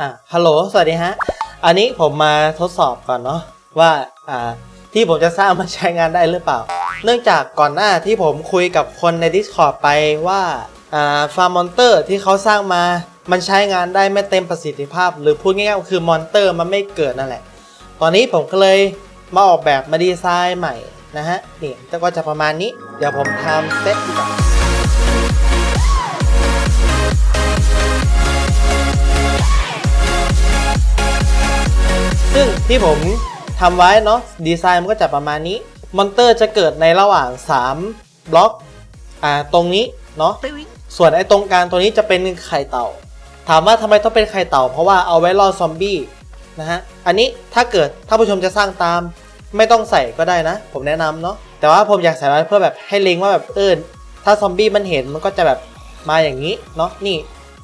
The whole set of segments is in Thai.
อะฮัลโหล สวัสดีฮะ อันนี้ผมมาทดสอบก่อนเนาะว่าอ่าที่ผมจะสร้างมันใช้งานได้หรือเปล่า เนื่องจากก่อนหน้าที่ผมคุยกับคนใน Discord ไปว่าอ่าฟาร์มมอนเตอร์ที่เขาสร้างมา มันใช้งานได้ไม่เต็มประสิทธิภาพ หรือพูดง่ายๆคือมอนเตอร์มันไม่เกิดนั่นแหละ ตอนนี้ผมก็เลยมาออกแบบมาดีไซน์ใหม่นะฮะนี่ก็จะประมาณนี้ เดี๋ยวผมทำเซตก่อน ที่ผมทำไว้เนาะดีไซน์มันก็จะประมาณนี้ มอนเตอร์จะเกิดในระหว่าง 3 บล็อกอ่าตรงนี้เนาะส่วนไอ้ตรงกลางตัวนี้จะเป็นไข่เต่า ถามว่าทำไมต้องเป็นไข่เต่า เพราะว่าเอาไว้ล่อซอมบี้นะฮะอันนี้ถ้าเกิดถ้าผู้ชมจะสร้างตาม ไม่ต้องใส่ก็ได้นะ ผมแนะนำเนาะแต่ว่าผมอยากใส่ไว้เพื่อแบบให้เล็งว่าแบบเออถ้าซอมบี้มันเห็นมันก็จะแบบมาอย่างนี้เนาะนี่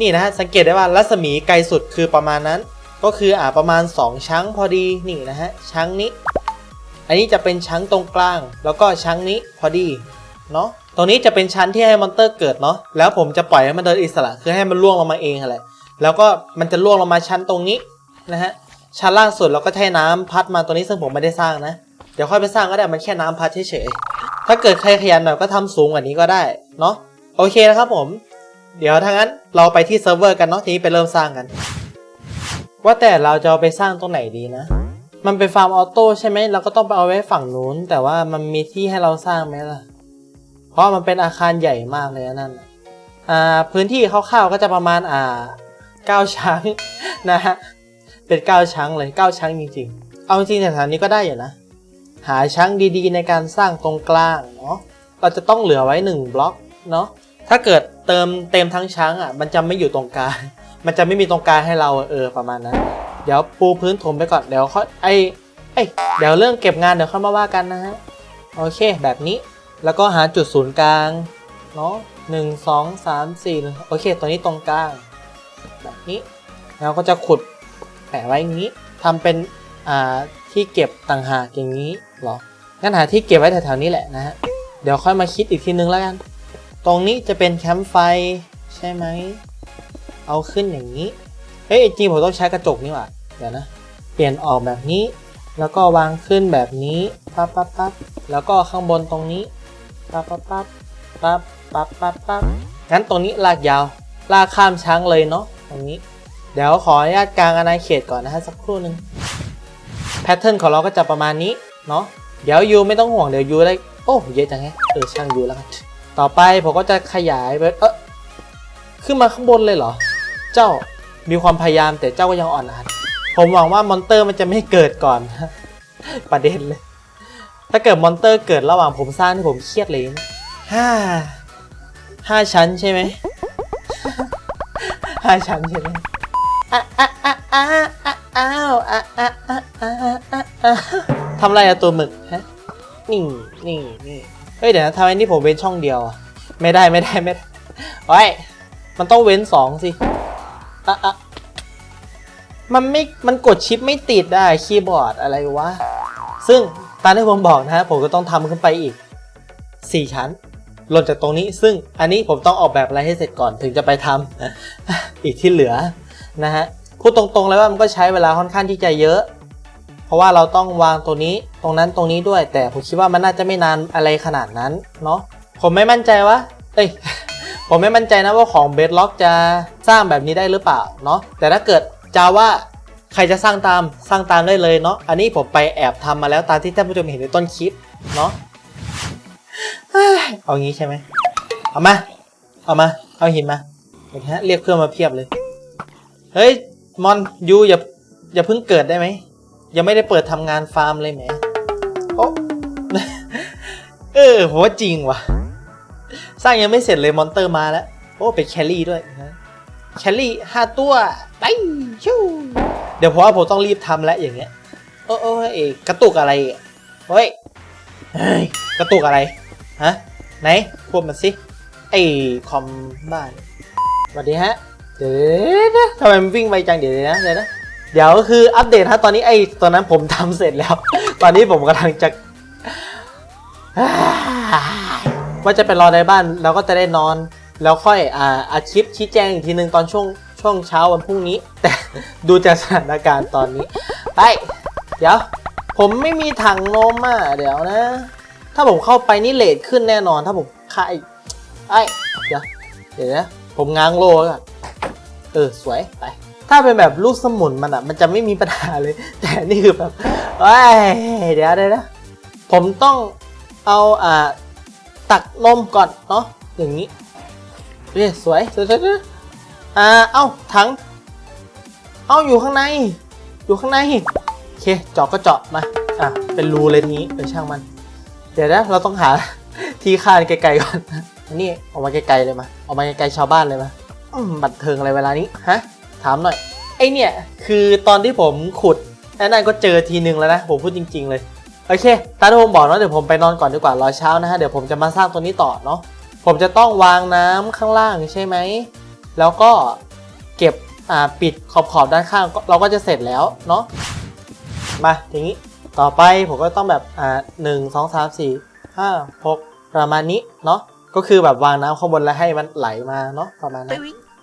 นี่นะฮะสังเกตได้ว่ารัศมีไกลสุดคือประมาณนั้น ก็คืออ่าประมาณ 2 ชั้งพอดีนี่นะฮะชั้งนี้ อันนี้จะเป็นชั้งตรงกลาง แล้วก็ชั้งนี้พอดีเนาะตรงนี้จะเป็นชั้นที่ให้มอนเตอร์เกิดเนาะแล้วผมจะปล่อยให้มันเดินอิสระคือให้มันล่วงลงมาเองอะไรแล้วก็มันจะล่วงลงมาชั้นตรงนี้นะฮะชั้นล่างสุดเราก็ใช้น้ำพัดมาตัวนี้ซึ่งผมไม่ได้สร้างนะ เดี๋ยวค่อยไปสร้างก็ได้มันแค่น้ำพัดเฉยๆถ้าเกิดใครขยันหน่อยก็ทำสูงกว่านี้ก็ได้เนาะโอเคนะครับผม เดี๋ยวถ้างั้นเราไปที่เซิร์ฟเวอร์กันเนาะทีนี้ไปเริ่มสร้างกัน ว่าแต่เราจะเอาไปสร้างตรงไหนดีนะ มันเป็นฟาร์มออโต้ใช่ไหมเราก็ต้องไปเอาไว้ฝั่งนู้น แต่ว่ามันมีที่ให้เราสร้างไหมล่ะ เพราะมันเป็นอาคารใหญ่มากเลยนั่นอ่าพื้นที่คร่าวๆก็จะประมาณอ่าเก้าชั้งนะฮะเป็นเก้าชั้งเลยเก้าชั้งจริงๆ เอาจริงแถวๆนี้ก็ได้อยู่นะ หาชั้งดีๆในการสร้างตรงกลางเนาะเราจะต้องเหลือไว้หนึ่งบล็อกเนาะถ้าเกิดเติมเต็มทั้งชั้งอะ มันจะไม่อยู่ตรงกลาง มันจะไม่มีตรงกลางให้เราเออประมาณนั้น เดี๋ยวปูพื้นถมไปก่อนเดี๋ยวค่อยไอเอ้ยเดี๋ยวเรื่องเก็บงานเดี๋ยวค่อยมาว่ากันนะฮะโอเคแบบนี้แล้วก็หาจุดศูนย์กลางเนาะหนึ่งสองสามสี่โอเคตัวนี้ตรงกลาง แบบนี้แล้วก็จะขุดแปะไว้อย่างนี้ทำเป็นอ่าที่เก็บต่างหากอย่างนี้หรองั้นหาที่เก็บไว้แถวๆนี้แหละนะฮะเดี๋ยวค่อยมาคิดอีกทีนึงแล้วกัน ตรงนี้จะเป็นแคมป์ไฟใช่ไหม เอาขึ้นอย่างนี้ เฮ้ยจริงผมต้องใช้กระจกนี่หว่าเดี๋ยวนะ เปลี่ยนออกแบบนี้ แล้วก็วางขึ้นแบบนี้ ปั๊บปั๊บปั๊บแล้วก็ข้างบนตรงนี้ ปั๊บปั๊บปั๊บปั๊บปั๊บปั๊บปั๊บงั้นตรงนี้ลากยาว ลากข้ามช้างเลยเนาะ ตรงนี้ เดี๋ยวขออนุญาตกลางอาณาเขตก่อนนะฮะสักครู่หนึ่งแพทเทิร์นของเราก็จะประมาณนี้ เนาะ เดี๋ยวยูไม่ต้องห่วงเดี๋ยวยูได้ โอ้เยอะจังไงเออช่างยูแล้วกัน ต่อไปผมก็จะขยายไป เออขึ้นมาข้างบนเลยเหรอ เจ้ามีความพยายามแต่เจ้าก็ยังอ่อนหัดผมหวังว่ามอนเตอร์มันจะไม่เกิดก่อน ประเด็นเลย ถ้าเกิดมอนเตอร์เกิดระหว่างผมสร้างที่ผมเครียดเลยห้าห้าชั้นใช่ไหมห้าชั้นใช่ไหมอะอะอะอะอะอ้าวอะอะอะอะอะอะทำไรอะตัวหมึกฮะนี่นี่นี่เฮ้ยเดี๋ยวนะทำไมนี่ผมเว้นช่องเดียวอะไม่ได้ไม่ได้ไม่ได้โอ้มันต้องเว้นสองสิ อะอะมันไม่ มันกดชิปไม่ติดได้คีย์บอร์ดอะไรวะ ซึ่งตามที่ผมบอกนะฮะ ผมก็ต้องทำขึ้นไปอีก 4 ชั้นหล่นจากตรงนี้ ซึ่งอันนี้ผมต้องออกแบบอะไรให้เสร็จก่อนถึงจะไปทำอีกที่เหลือนะฮะ พูดตรงๆเลยว่ามันก็ใช้เวลาค่อนข้างที่จะเยอะ เพราะว่าเราต้องวางตัวนี้ตรงนั้นตรงนี้ด้วย แต่ผมคิดว่ามันน่าจะไม่นานอะไรขนาดนั้นเนาะ ผมไม่มั่นใจว่า เอ้ย ผมไม่มั่นใจนะว่าของ Bedrock จะสร้างแบบนี้ได้หรือเปล่าเนาะแต่ถ้าเกิดจาว่าใครจะสร้างตามสร้างตามได้เลยเนาะอันนี้ผมไปแอบทำมาแล้วตามที่ท่านผู้ชมเห็นในต้นคลิปเนาะเอางี้ใช่ไหมเอามา เอามา เอาหินมาเดี๋ยวนะเรียกเพื่อนมาเพียบเลย เฮ้ย มอนยูอย่าอย่าเพิ่งเกิดได้ไหม ยังไม่ได้เปิดทำงานฟาร์มเลยแหมโอ้เออผมว่าจริงว่ะ สร้างยังไม่เสร็จเลยมอนเตอร์มาแล้ว โอ้เป็นแคลรี่ด้วยนะแคลรี่ห้าตัวไปชิวเดี๋ยวผมว่าผมต้องรีบทำแล้วอย่างเงี้ย โอ้โอ้เอยกระตุกอะไรเฮ้ยกระตุกอะไร ฮะ ไหนพูดมาสิ ไอคอมบ้านสวัสดีฮะ เดี๋ยวนะทำไมมันวิ่งไปจังเดี๋ยวนะเดี๋ยวนะเดี๋ยวคืออัปเดตฮะตอนนี้ไอตอนนั้นผมทำเสร็จแล้ว ตอนนี้ผมกำลังจะ ว่าจะไปรอในบ้านเราก็จะได้นอน แล้วค่อยอ่าอาคลิปชี้แจงอีกทีหนึ่งตอนช่วงช่วงเช้าวันพรุ่งนี้ แต่ดูจากสถานการณ์ตอนนี้ไปเดี๋ยว ผมไม่มีถังนมอะเดี๋ยวนะ ถ้าผมเข้าไปนี่เลทขึ้นแน่นอน ถ้าผมค่ายไอ้เดี๋ยวเดี๋ยวนะผมง้างโลแล้วกันเออสวยไปถ้าเป็นแบบลูกสมุนมันอะ มันจะไม่มีปัญหาเลย แต่นี่คือแบบเอ้ยเดี๋ยวเดี๋ยวนะผมต้องเอาอ่า ตักนมก่อนเนาะอย่างนี้เฮ้ยสวยสวยสวยสวยอ่าเอ้าถัง เอ้าอยู่ข้างใน อยู่ข้างในโอเคเจาะก็เจาะมาอะเป็นรูเลยทีนี้เป็นช่างมัน เดี๋ยวนะเราต้องหาที่คานไกลๆก่อนอันนี่ออกมาไกลๆเลยมาออกมาไกลๆชาวบ้านเลยมาบันเทิงอะไรเวลานี้ฮะถามหน่อยไอเนี่ยคือตอนที่ผมขุดไอ้นั่นก็เจอทีนึงแล้วนะผมพูดจริง ๆเลย โอเคตามที่ผมบอกเนาะเดี๋ยวผมไปนอนก่อนดีกว่ารอเช้านะฮะเดี๋ยวผมจะมาสร้างตัวนี้ต่อเนาะผมจะต้องวางน้ำข้างล่างใช่ไหมแล้วก็เก็บอ่าปิดขอบขอบๆด้านข้างก็เราก็จะเสร็จแล้วเนาะมาทีนี้ต่อไปผมก็ต้องแบบอ่าหนึ่งสองสามสี่ห้าหกประมาณนี้เนาะก็คือแบบวางน้ำข้างบนแล้วให้มันไหลมาเนาะประมาณนั้น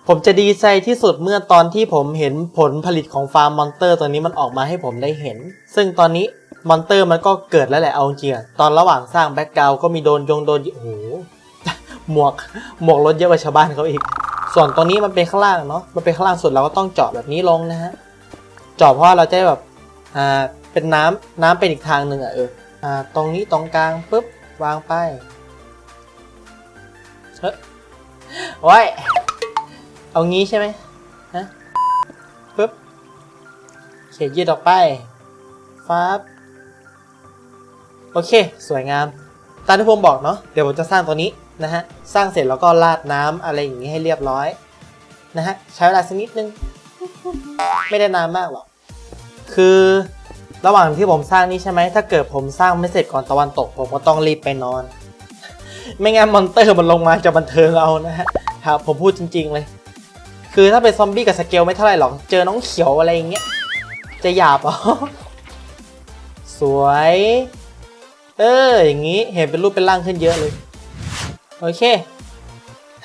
ผมจะดีใจที่สุดเมื่อตอนที่ผมเห็นผลผลิตของฟาร์มมอนเตอร์ตัวนี้มันออกมาให้ผมได้เห็น ซึ่งตอนนี้ มอนเตอร์มันก็เกิดแล้วแหละเอาจริงอะตอนระหว่างสร้างแบ็กกราวก็มีโดนยงโดนโอ้โหหมวกหมวกรถเยอะกว่าชาวบ้านเขาอีก ส่วนตรงนี้มันเป็นข้างล่างเนาะมันเป็นข้างล่างสุดเราก็ต้องเจาะแบบนี้ลงนะฮะเจาะเพราะเราจะแบบอ่าเป็นน้ำน้ำเป็นอีกทางหนึ่งอะเอออ่าตรงนี้ตรงกลางปุ๊บวางไปเฮ้ยโอ้ยเอางี้ใช่ไหมฮะปึ๊บเขียนยืดออกไปฟับ โอเค สวยงาม ตามที่ผมบอกเนาะ เดี๋ยวผมจะสร้างตัวนี้นะฮะ สร้างเสร็จแล้วก็ราดน้ำอะไรอย่างนี้ให้เรียบร้อยนะฮะ ใช้เวลาสักนิดนึง ไม่ได้นานมากหรอก คือระหว่างที่ผมสร้างนี้ใช่ไหม ถ้าเกิดผมสร้างไม่เสร็จก่อนตะวันตก ผมก็ต้องรีบไปนอน ไม่งั้นมอนเตอร์มันลงมาจะบันเทิงเอานะฮะครับผมพูดจริง ๆเลย คือถ้าเป็นซอมบี้กับสเกลไม่เท่าไหร่หรอก เจอน้องเขียวอะไรอย่างเงี้ย จะหยาบเหรอสวย เออ อย่างงี้เห็นเป็นรูปเป็นร่างขึ้นเยอะเลย โอเค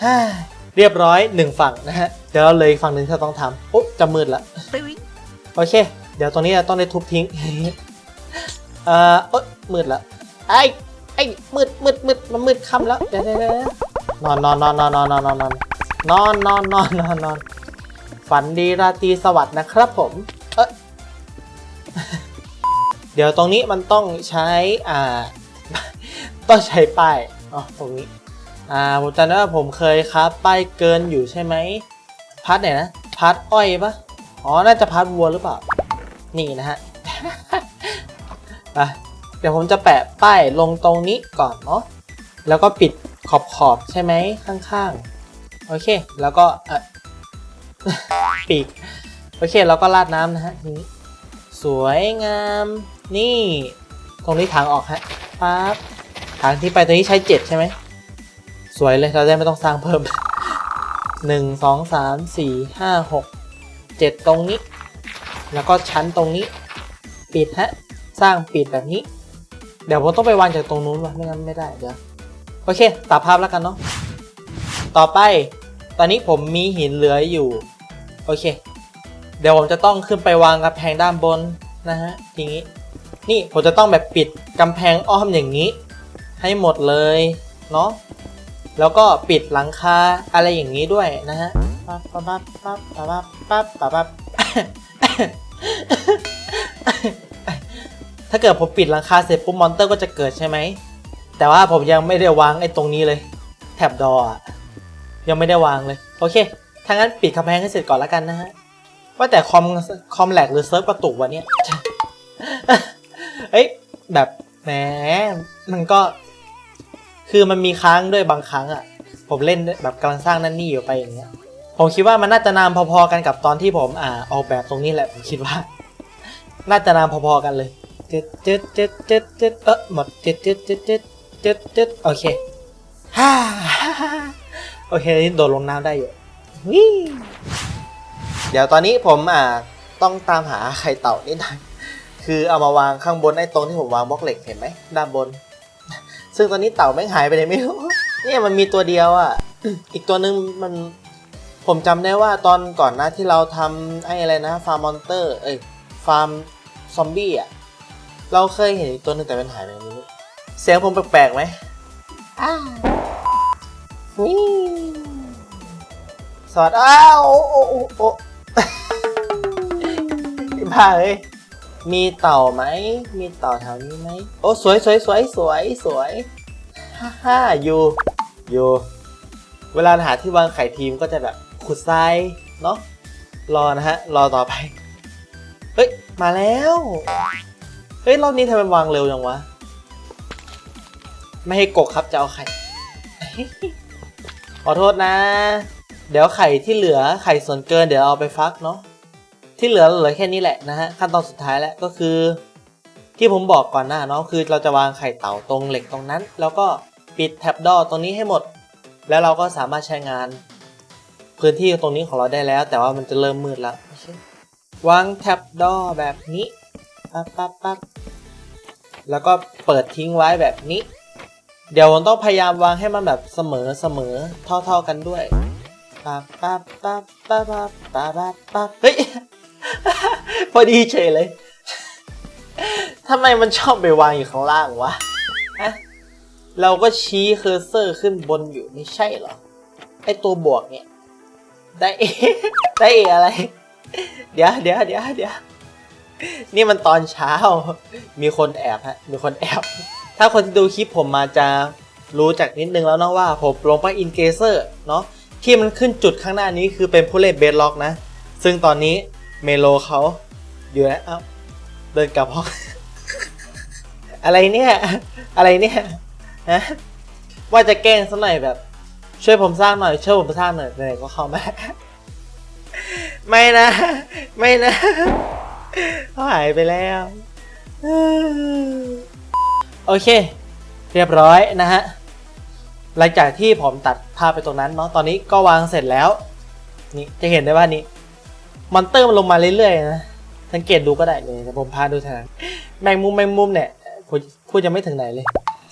ฮ่าเรียบร้อยหนึ่งฝั่งนะฮะ เดี๋ยวเราเลยอีกฝั่งหนึ่งที่เราต้องทำอุ๊บจะมืดละโอเค เดี๋ยวตรงนี้เราต้องได้ทุบทิ้งเอ่อเอ๊ะมืดละไอ้ไอ้มืดมืดมืดมันมืดค่ำแล้วเดี๋ยวเดี๋ยวเดี๋ยวนอนนอนนอนนอนนอนนอนนอนนอนนอนนอนนอนนอนนอนฝันดีราตรีสวัสดิ์นะครับผม เอะ เดี๋ยวตรงนี้มันต้องใช้อ่าต้องใช้ป้ายอ๋อตรงนี้อ่าผมจำได้ว่าผมเคยครับป้ายเกินอยู่ใช่ไหมพัดไหนนะพัดอ้อยปะอ๋อน่าจะพัดวัวหรือเปล่า นี่นะฮะอะเดี๋ยวผมจะแปะป้ายลงตรงนี้ก่อนเนาะแล้วก็ปิดขอบขอบใช่ไหมข้างๆ โอเค แล้วก็ปีก โอเคแล้วก็ราดน้ำนะฮะทีนี้สวยงาม นี่ ตรงนี้ทางออกฮะปั๊บทางที่ไปตรงนี้ใช้เจ็ดใช่ไหม สวยเลยเราได้ไม่ต้องสร้างเพิ่มหนึ่งสองสามสี่ห้าหกเจ็ดตรงนี้ แล้วก็ชั้นตรงนี้ ปิดฮะ สร้างปิดแบบนี้ เดี๋ยวผมต้องไปวางจากตรงนู้นวะไม่งั้นไม่ได้เดี๋ยวโอเคตัดภาพแล้วกันเนาะต่อไป ตอนนี้ผมมีหินเหลืออยู่ โอเค เดี๋ยวผมจะต้องขึ้นไปวางกำแพงด้านบนนะฮะทีนี้ นี่ผมจะต้องแบบปิดกำแพงอ้อมอย่างนี้ ให้หมดเลยเนาะแล้วก็ปิดหลังคาอะไรอย่างนี้ด้วยนะฮะปั๊บปั๊บปั๊บปั๊บปั๊บปั๊บปั๊บบถ้าเกิดผมปิดหลังคาเสร็จปุ๊บมอนเตอร์ก็จะเกิดใช่ไหม แต่ว่าผมยังไม่ได้วางไอ้ตรงนี้เลย แถบดอะยังไม่ได้วางเลย โอเค ถ้างั้นปิดกำแพงให้เสร็จก่อนแล้วกันนะฮะ ว่าแต่คอมคอมแหลกหรือเซิร์ฟกระตุกวะเนี่ย เอ้ยแบบแหมมันก็ คือมันมีค้างด้วยบางครั้งอะ ผมเล่นแบบกำลังสร้างนั่นนี่อยู่ไปอย่างเงี้ย ผมคิดว่ามันน่าจะนานพอๆกันกับตอนที่ผมอ่าออกแบบตรงนี้แหละผมคิดว่า น่าจะนานพอๆกันเลยเจ็ดเจ็ดเจ็ดเจ็ดเจ็ดเออหมดเจ็ดเจ็ดเจ็ดเจ็ดเจ็ดเจ็ดโอเคฮ่าโอเคนี่โดดลงน้ำได้อยู่วิเดี๋ยวตอนนี้ผมอ่าต้องตามหาไข่เต่านิดหน่อย คือเอามาวางข้างบนไอ้ตรงที่ผมวางบล็อกเหล็กเห็นไหมด้านบน ซึ่งตอนนี้เต่าแม่งหายไปไหนไม่รู้เนี่ยมันมีตัวเดียวอะ อีกตัวนึงมันผมจำได้ว่าตอนก่อนหนะที่เราทำไอ้อะไรนะฟาร์มมอนเตอร์เอ้ยฟาร์มซอมบี้อะเราเคยเห็นอีกตัวหนึงแต่เป็นหายไปไหนไม่รู้เสียงผมแปลกๆไหมอ้าวสวัสดีอ้าวโอ้โอ้โอ้โอ้บ้าเอ้ย มีเต่าไหม มีเต่าแถวนี้ไหม โอ้สวยสวยสวยสวยสวยฮ่าฮ่าอยู่อยู่เวลาหาที่วางไข่ทีมก็จะแบบขุดทรายเนาะ รอนะฮะ รอต่อไป เฮ้ย มาแล้ว เฮ้ย รอบนี้ทำไมวางเร็วจังวะ ไม่ให้กกครับจะเอาไข่ ขอโทษนะ เดี๋ยวไข่ที่เหลือไข่ส่วนเกินเดี๋ยวเอาไปฟักเนาะ ที่เหลือเหลือแค่นี้แหละนะฮะขั้นตอนสุดท้ายแล้วก็คือ ที่ผมบอกก่อนหน้าเนาะคือเราจะวางไข่เต่าตรงเหล็กตรงนั้น แล้วก็ปิดแท็บดอตรงนี้ให้หมด แล้วเราก็สามารถใช้งาน พื้นที่ตรงนี้ของเราได้แล้ว แต่ว่ามันจะเริ่มมืดแล้ววางแท็บดอแบบนี้ปั๊บปั๊บปั๊บแล้วก็เปิดทิ้งไว้แบบนี้ เดี๋ยวผมต้องพยายามวางให้มันแบบเสมอเสมอเท่าๆกันด้วยปั๊บปั๊บปั๊บปั๊บปั๊บปั๊บปั๊บเฮ้ย พอดีเฉยเลยทำไมมันชอบไปวางอยู่ข้างล่างวะฮะเราก็ชี้เคอร์เซอร์ขึ้นบนอยู่ไม่ใช่หรอ ไอตัวบวกเนี่ย ได้เอได้เออะไร เดี๋ยวเดี๋ยวเดี๋ยวเดี๋ยวนี่มันตอนเช้า มีคนแอบฮะ มีคนแอบ ถ้าคนที่ดูคลิปผมมาจะรู้จักนิดนึงแล้วเนาะว่าผมลงไปอินเกเซอร์เนาะที่มันขึ้นจุดข้างหน้านี้คือเป็นผู้เล่นเบสล็อกนะ ซึ่งตอนนี้ เมโลเขาอยู่แล้วเอ้าเดินกลับห้อง อะไรเนี่ย อะไรเนี่ยฮะว่าจะแกล้งสักหน่อยแบบ ช่วยผมสร้างหน่อยช่วยผมสร้างหน่อยไหนก็เข้ามาไม่นะ ไม่นะเขาหายไปแล้วโอเค เรียบร้อยนะฮะ หลังจากที่ผมตัดภาพไปตรงนั้นเนาะตอนนี้ก็วางเสร็จแล้ว นี่จะเห็นได้ว่านี่ มอนเตอร์มันลงมาเรื่อยๆนะสังเกตดูก็ได้เลยแต่ผมพาดูทางแมงมุมแมงมุมเนี่ยพูดพูดยังไม่ถึงไหนเลย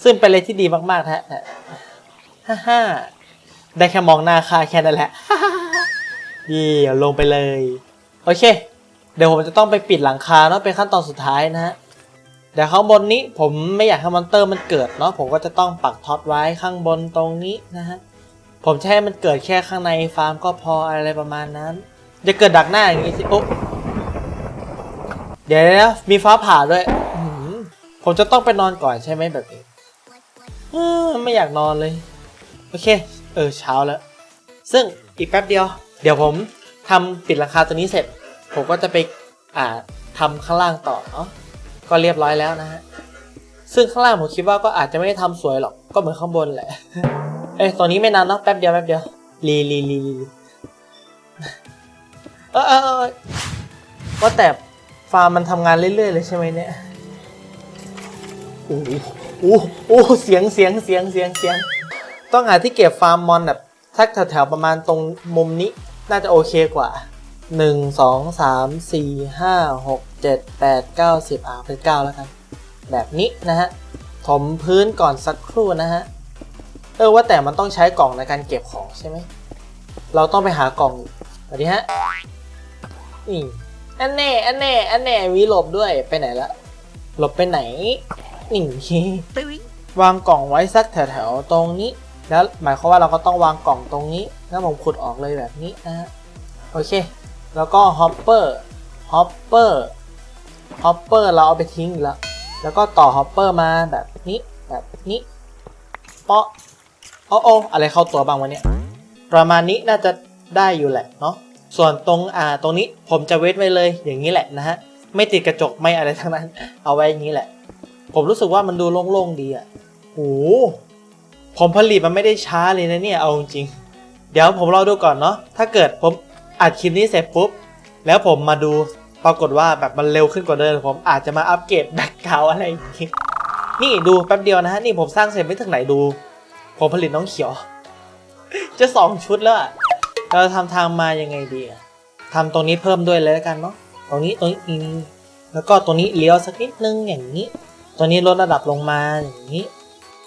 ซึ่งเป็นอะไรที่ดีมากๆฮะฮ่าฮ่าได้แค่มองหน้าค่าแค่นั้นแหละเยี่ยลงไปเลย โอเค เดี๋ยวผมจะต้องไปปิดหลังคาเนาะเป็นขั้นตอนสุดท้ายนะฮะเดี๋ยวข้างบนนี้ผมไม่อยากให้มอนเตอร์มันเกิดเนาะผมก็จะต้องปักท็อตไว้ข้างบนตรงนี้นะฮะผมจะให้มันเกิดแค่ข้างในฟาร์มก็พออะไรประมาณนั้น จะเกิดดักหน้าอย่างนี้สิ โอ๊ะเดี๋ยวนะมีฟ้าผ่าด้วยผมจะต้องไปนอนก่อนใช่ไหมแบบนี้ไม่อยากนอนเลย โอเค เออเช้าแล้ว ซึ่งอีกแป๊บเดียว เดี๋ยวผมทำปิดราคาตัวนี้เสร็จ ผมก็จะไปอ่าทำข้างล่างต่อเนาะก็เรียบร้อยแล้วนะฮะ ซึ่งข้างล่างผมคิดว่าก็อาจจะไม่ได้ทำสวยหรอก ก็เหมือนข้างบนแหละ เอ้ยตัวนี้ไม่นานเนาะแป๊บเดียวแป๊บเดียวรีรีรีรี เออเออเออว่าแต่ฟาร์มมันทำงานเรื่อยๆเลยใช่ไหมเนี่ยโอ้โหโอ้โหโอ้โหเสียงเสียงเสียงเสียงเสียง ต้องหาที่เก็บฟาร์มมอนแบบทักแถวๆประมาณตรงมุมนี้ น่าจะโอเคกว่าหนึ่งสองสามสี่ห้าหกเจ็ดแปดเก้าสิบอ่าเป็นเก้าแล้วกัน แบบนี้นะฮะ ถมพื้นก่อนสักครู่นะฮะ เออว่าแต่มันต้องใช้กล่องในการเก็บของใช่ไหม เราต้องไปหากล่องสวัสดีฮะ นี่อันแน่อันแน่อันแน่มีหลบด้วยไปไหนละหลบไปไหนนี่วางกล่องไว้สักแถวๆตรงนี้ แล้วหมายความว่าเราก็ต้องวางกล่องตรงนี้ แล้วผมขุดออกเลยแบบนี้นะโอเค แล้วก็ฮอปเปอร์ฮอปเปอร์ฮอปเปอร์เราเอาไปทิ้งแล้วแล้วก็ต่อฮอปเปอร์มาแบบนี้แบบนี้เปาะโอ้โออะไรเข้าตัวบ้างวะเนี่ยประมาณนี้น่าจะได้อยู่แหละเนาะ ส่วนตรงอ่าตรงนี้ผมจะเวทไว้เลยอย่างนี้แหละนะฮะไม่ติดกระจกไม่อะไรทั้งนั้น เอาไว้อย่างนี้แหละ ผมรู้สึกว่ามันดูโล่งๆดีอะโหผมผลิตมันไม่ได้ช้าเลยนะเนี่ยเอาจริงเดี๋ยวผมรอดูก่อนเนาะถ้าเกิดผมอัดคลิปนี้เสร็จปุ๊บแล้วผมมาดูปรากฏว่าแบบมันเร็วขึ้นกว่าเดิมผมอาจจะมาอัปเกรดแบ็คกราวอะไรอย่างงี้นี่ดูแป๊บเดียวนะฮะนี่ผมสร้างเสร็จไม่ถึงไหนดู ผมผลิตน้องเขียว จะสองชุดแล้วอะ เราทำทางมายังไงดีอะทำตรงนี้เพิ่มด้วยเลยแล้วกันเนาะตรงนี้ตรงนี้อืมแล้วก็ตรงนี้เลี้ยวสักนิดนึงอย่างนี้ ตัวนี้ลดระดับลงมาอย่างนี้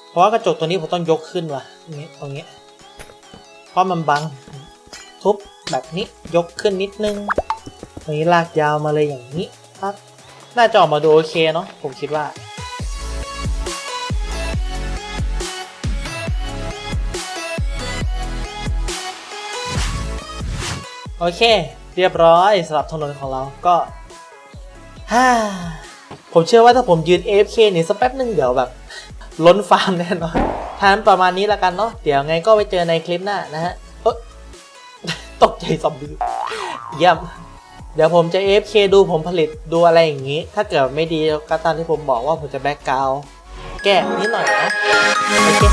เพราะว่ากระจกตัวนี้ผมต้องยกขึ้นว่ะตรงนี้ตรงนี้เพราะมันบังทุบแบบนี้ยกขึ้นนิดนึง ตรงนี้ลากยาวมาเลยอย่างนี้ครับน่าจะออกมาดูโอเคเนาะผมคิดว่า โอเค เรียบร้อยสำหรับถนนของเราก็ฮ่าผมเชื่อว่าถ้าผมยืน AFK เนี่ยสักแป๊บนึงเดี๋ยวแบบ ล้นฟาร์มแน่นอนทานประมาณนี้ละกันเนาะเดี๋ยวไงก็ไปเจอในคลิปหน้านะฮะตกใจซอมบี้เยี่ยมเดี๋ยวผมจะ AFK ดูผมผลิตดูอะไรอย่างงี้ ถ้าเกิดไม่ดีก็ตามที่ผมบอกว่าผมจะแบ็กกราวแก้นิดหน่อยนะโอเค